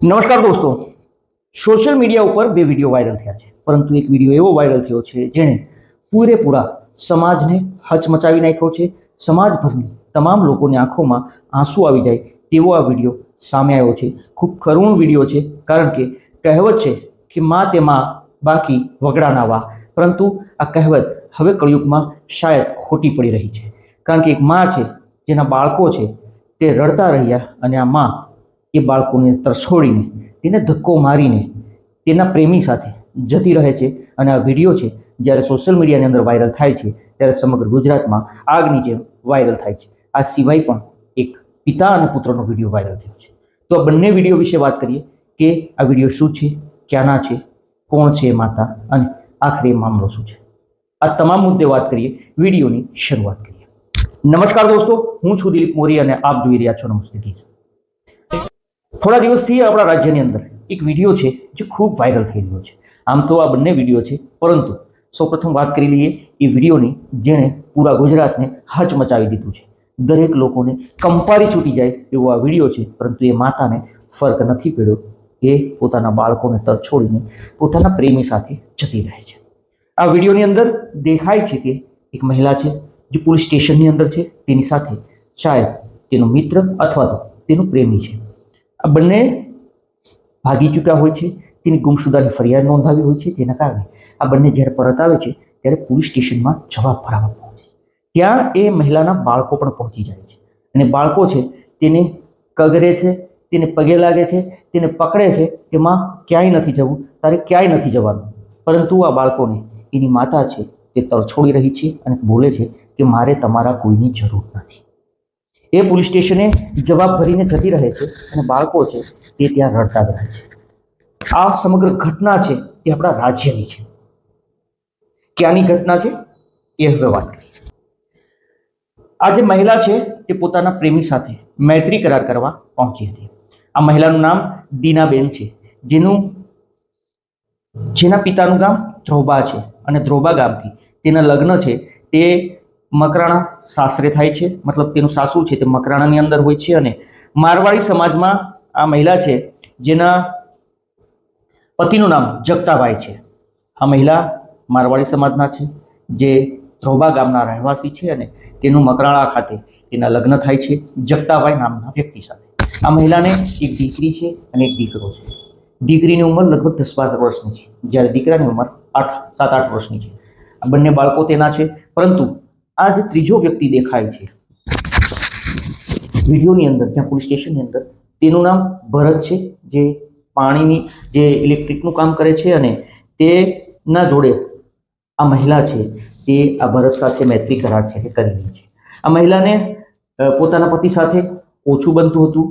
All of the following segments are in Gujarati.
નમસ્કાર દોસ્તો. સોશિયલ મીડિયા ઉપર બે વીડિયો વાયરલ થયા છે. પરંતુ એક વીડિયો એવો વાયરલ થયો છે જેણે પૂરેપૂરા સમાજને હચમચાવી નાખ્યો છે. સમાજભરની તમામ લોકોની આંખોમાં આંસુ આવી જાય તેવો આ વીડિયો સામે આવ્યો છે. ખૂબ કરુણ વીડિયો છે, કારણ કે કહેવત છે કે માં તે માં, બાકી વગડાના વા. પરંતુ આ કહેવત હવે કળિયુગમાં શાયદ ખોટી પડી રહી છે. કારણ કે એક માં છે, જેના બાળકો છે, તે રડતા રહ્યા અને આ માં એ બાળકોને છોડીને તેને ધક્કો મારીને તેના પ્રેમી સાથે જતી રહે છે. અને આ વીડિયો છે, જ્યારે સોશિયલ મીડિયાની અંદર વાયરલ થાય છે, ત્યારે સમગ્ર ગુજરાતમાં આગની જેમ વાયરલ થાય છે. આ સિવાય પણ એક પિતા અને પુત્રનો વીડિયો વાયરલ થયો છે. તો આ બંને વીડિયો વિશે વાત કરીએ કે આ વીડિયો શું છે, ક્યાંના છે, કોણ છે માતા, અને આખરે મામલો શું છે? આ તમામ મુદ્દે વાત કરીએ, વિડીયોની શરૂઆત કરીએ. નમસ્કાર દોસ્તો, હું છું દિલીપ મોરી અને આપ જોઈ રહ્યા છો નમસ્તે ગીત. થોડા દિવસથી આપણા રાજ્યની અંદર એક વીડિયો છે જે ખૂબ વાયરલ થઈ રહ્યો છે. આમ તો આ બંને વીડિયો છે, પરંતુ સૌપ્રથમ વાત કરી લઈએ એ વિડીયોની જેણે પૂરા ગુજરાતને હચમચાવી દીધું છે. દરેક લોકોને કંપારી છૂટી જાય એવો આ વીડિયો છે, પરંતુ એ માતાને ફર્ક નથી પડ્યો. એ પોતાના બાળકોને તર છોડીને પોતાના પ્રેમી સાથે જતી રહે છે. આ વિડીયોની અંદર દેખાય છે કે એક મહિલા છે, જે પોલીસ સ્ટેશનની અંદર છે, તેની સાથે શાયદ તેનો મિત્ર અથવા તો તેનો પ્રેમી છે. આ બંને ભાગી ચૂક્યા હોય છે. તેની ગુમશુદાની ફરિયાદ નોંધાવી હોય છે. જેના કારણે આ બંને જ્યારે પરત આવે છે, ત્યારે પોલીસ સ્ટેશનમાં જવાબ ભરાવા પહોંચે છે. ત્યાં એ મહિલાના બાળકો પણ પહોંચી જાય છે. અને બાળકો છે, તેને કગરે છે, તેને પગે લાગે છે, તેને પકડે છે કે માં ક્યાંય નથી જવું. તારે ક્યાંય નથી જવાનું. પરંતુ આ બાળકોને એની માતા છે, તે તરછોડી રહી છે અને બોલે છે કે મારે તમારા કોઈની જરૂર નથી. એ પોલીસ સ્ટેશને જવાબ ભરીને જતી રહે છે અને બાળકો છે તે ત્યાં રડતા જ રહે છે. આ સમગ્ર ઘટના છે તે આપણા રાજ્યની છે. ક્યાંની ઘટના છે? એ હવે વાત કરીએ. આ જે મહિલા છે તે પોતાના પ્રેમી સાથે મૈત્રી કરાર કરવા પહોંચી હતી. આ મહિલાનું નામ દીનાબેન છે, જેનું જેના પિતાનું ગામ ધ્રોબા છે અને ધ્રોબા ગામથી તેના લગ્ન છે તે મકરાણા સાસરે થાય છે. મતલબ તેનું સાસુ છે તે મકરાણાની અંદર હોય છે અને મારવાડી સમાજમાં આ મહિલા છે જેના પતિનું નામ જગતાભાઈ છે. આ મહિલા મારવાડી સમાજના છે જે ધ્રોબા ગામના રહેવાસી છે અને તેનું મકરાણા ખાતે તેના લગ્ન થાય છે જગતાભાઈ નામના વ્યક્તિ સાથે. આ મહિલાને એક દીકરી છે અને એક દીકરો છે. દીકરીની ઉંમર લગભગ દસ બાર વર્ષની છે. જ્યારે દીકરાની ઉંમર આઠ, સાત, આઠ વર્ષની છે. આ બંને બાળકો તેના છે. પરંતુ આ જે ત્રીજો વ્યક્તિ દેખાય છે. વિડીયોની અંદર, ત્યાં પોલીસ સ્ટેશનની અંદર, તેનું નામ ભરત છે, જે પાણીની, જે ઇલેક્ટ્રિકનું કામ કરે છે અને તેના જોડે આ મહિલા છે, તે આ ભરત સાથે મૈત્રી કરાર છે તે કરી રહી છે. આ મહિલાને પોતાના પતિ સાથે ઓછું બનતું હતું.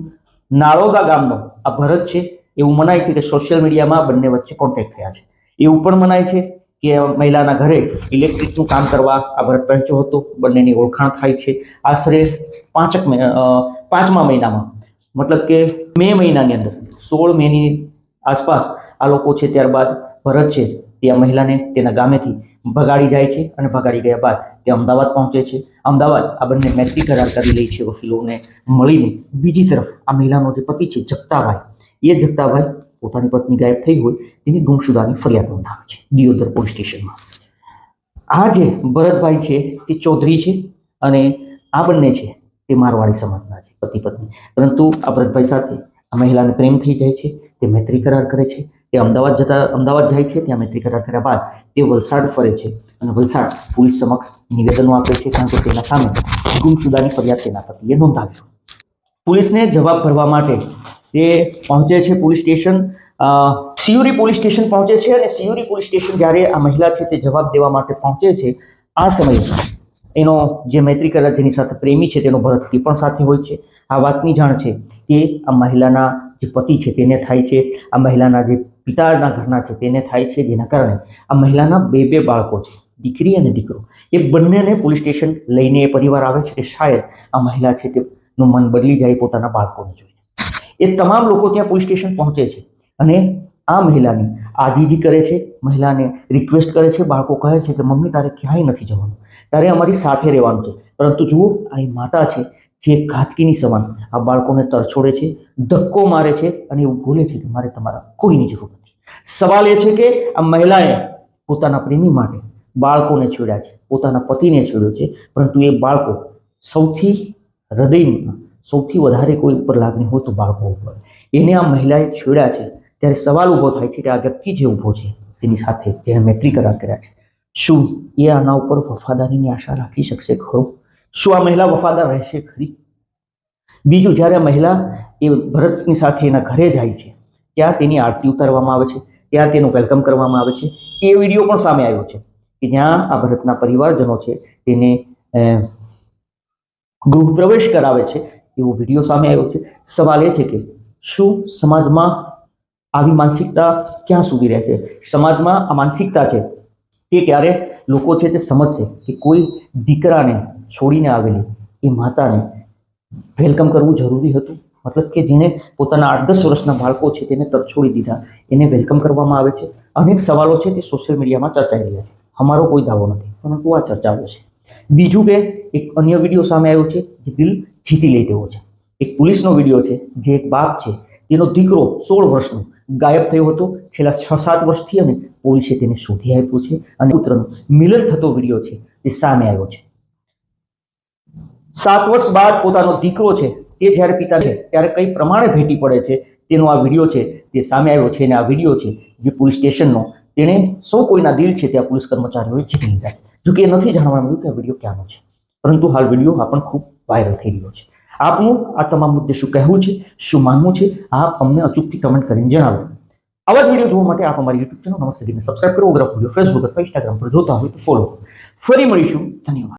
નાળોદા ગામનો આ ભરત છે એવું મનાય છે કે સોશિયલ મીડિયામાં બંને વચ્ચે કોન્ટેક્ટ થયા છે. એવું પણ મનાય છે કે મહિલાના ઘરે ઇલેક્ટ્રિકનું કામ કરવા આ ભરત પહોંચ્યો હતો. બંનેની ઓળખાણ થાય છે. આશરે પાંચક પાંચમા મહિનામાં. મતલબ કે મે મહિનાની અંદર, સોળ મેની આસપાસ આ લોકો છે ત્યારબાદ ભરત છે. તે આ મહિલાને તેના ગામેથી ભગાડી જાય છે અને ભગાડી ગયા બાદ તે અમદાવાદ પહોંચે છે. અમદાવાદ આ બંને મૈત્રી કરાર કરી લે છે વકીલોને મળીને. બીજી તરફ આ મહિલાનો જે પતિ છે, જગતાભાઈ. એ જગતાભાઈ પોતાની પત્ની ગાયબ થઈ હોય, તેની ગુમસુદાની ફરિયાદ નોંધાવે છે, દિયોદર પોલીસ સ્ટેશનમાં. આ જે ભરતભાઈ છે, તે ચૌધરી છે અને આ બંને છે, તે મારવાડી સમાજના છે, પતિ પત્ની. પરંતુ આ ભરતભાઈ સાથે આ મહિલાને પ્રેમ થઈ જાય છે, તે મૈત્રી કરાર કરે છે, તે અમદાવાદ જતા, અમદાવાદ જાય છે, ત્યાં મૈત્રી કરાર કર્યા બાદ તે વલસાડ ફરે છે અને વલસાડ પોલીસ સમક્ષ નિવેદનો આપે છે, કારણ કે તેના સામે ગુમશુદાની ફરિયાદ તેના પતિએ નોંધાવી પોલીસને જવાબ ભરવા માટે તે પહોંચે છે police station. Siuri police station પહોંચે છે અને સિયુરી પોલીસ સ્ટેશન જ્યારે આ મહિલા છે તે જવાબ દેવા માટે પહોંચે છે, આ સમયે એનો જે મૈત્રી કરાર જેની સાથે પ્રેમી છે તેનો ભરત પણ સાથે હોય છે. આ વાતની જાણ છે કે આ મહિલાના જે પતિ છે તેને થાય છે, આ મહિલાના જે પિતાના ઘરના છે તેને થાય છે, જેના કારણે આ મહિલાના બે બે બાળકો છે, દીકરી અને દીકરો. એ બંનેને પોલીસ સ્ટેશન લઈને એ પરિવાર આવે છે કે શાયદ આ મહિલા છે તેનું મન બદલી જાય પોતાના બાળકોને જોઈને. એ તમામ લોકો ત્યાં પોલીસ સ્ટેશન પહોંચે છે. અને આ મહિલાની આજીજી કરે છે, મહિલાને રિક્વેસ્ટ કરે છે, બાળકો કહે છે કે, મમ્મી, તારે ક્યાંય નથી જવાનું. તારે અમારી સાથે રહેવાનું છે. પરંતુ જુઓ, આ એ માતા છે, જે ઘાતકીની સમાન. આ બાળકોને તરછોડે છે, ધક્કો મારે છે અને એવું બોલે છે કે, મારે તમારા કોઈની જરૂર નથી. સવાલ એ છે કે, આ મહિલાએ પોતાના પ્રેમી માટે બાળકોને છોડ્યા છે, પોતાના પતિને છોડ્યો છે, પરંતુ એ બાળકો સૌથી હૃદયમાં સૌથી વધારે કોઈ ઉપર લાગણી હોય તો બાળકો ઉપર. એને આ મહિલાએ છેડ્યા છે, ત્યારે સવાલ ઊભો થાય છે કે આ વ્યક્તિ જે ઊભો છે, તેની સાથે જેણે મૈત્રી કરાર કર્યા છે. શું એ આના ઉપર વફાદારીની આશા રાખી શકશે ખરો? શું આ મહિલા વફાદાર રહેશે ખરી? બીજું, જ્યારે મહિલા એ ભરતની સાથે એના ઘરે જાય છે, ત્યાં તેની આરતી ઉતારવામાં આવે છે, ત્યાં તેનું વેલકમ કરવામાં આવે છે. એ વીડિયો પણ સામે આવ્યો છે કે જ્યાં આ ભરતના પરિવારજનો છે, તેને ગૃહ પ્રવેશ કરાવે છે એવો વીડિયો સામે આવ્યો છે. સવાલ એ છે કે શું સમાજમાં આવી માનસિકતા ક્યાં સુધી રહેશે? સમાજમાં આ માનસિકતા છે તે ક્યારે લોકો છે તે સમજશે કે કોઈ દીકરાને છોડીને આવેલી એ માતાને વેલકમ કરવું જરૂરી હતું? મતલબ કે જેને પોતાના આઠ દસ વર્ષના બાળકો છે તેને તરછોડી દીધા, એને વેલકમ કરવામાં આવે છે? અનેક સવાલો છે તે સોશિયલ મીડિયામાં ચર્ચાઈ રહ્યા છે. અમારો કોઈ દાવો નથી, પરંતુ આ ચર્ચાઓ છે. બીજું કે એક અન્ય વીડિયો સામે આવ્યો છે, જે દિલ જીતી લે તેવો છે. એક પોલીસનો વીડિયો છે, જે એક બાપ છે, તેનો દીકરો સોળ વર્ષનો ગાયબ થયો હતો. છેલ્લા છ સાત વર્ષથી અને પોલીસે તેને શોધી આપ્યો છે અને પુત્રનો મિલન થતો વીડિયો છે, તે સામે આવ્યો છે. સાત વર્ષ બાદ પોતાનો દીકરો છે, તે જ્યારે પિતા છે, ત્યારે કઈ પ્રમાણે ભેટી પડે છે, તેનો આ વીડિયો છે, તે સામે આવ્યો છે અને આ વીડિયો છે, જે પોલીસ સ્ટેશનનો તેણે સૌ કોઈના દિલ છે ત્યાં પોલીસ કર્મચારીઓએ જીતી લીધા છે. જોકે એ નથી જાણવા મળ્યું કે આ વીડિયો ક્યાંનો છે. પરંતુ હાલ વીડિયો આ પણ ખૂબ વાયરલ થઈ રહ્યો છે. આપનું આ તમામ મુદ્દે શું કહેવું છે, શું માનવું છે, આપ અમને અચૂકથી કમેન્ટ કરીને જણાવો. આવા જ વીડિયો જોવા માટે આપ અમારી યુટ્યુબ ચેનલ નમસ્તે સબસ્ક્રાઈબ કરો. વીડિયો ફેસબુક અથવા ઇન્સ્ટાગ્રામ પર જોતા હોય તો ફોલો ફરી મળીશું. ધન્યવાદ.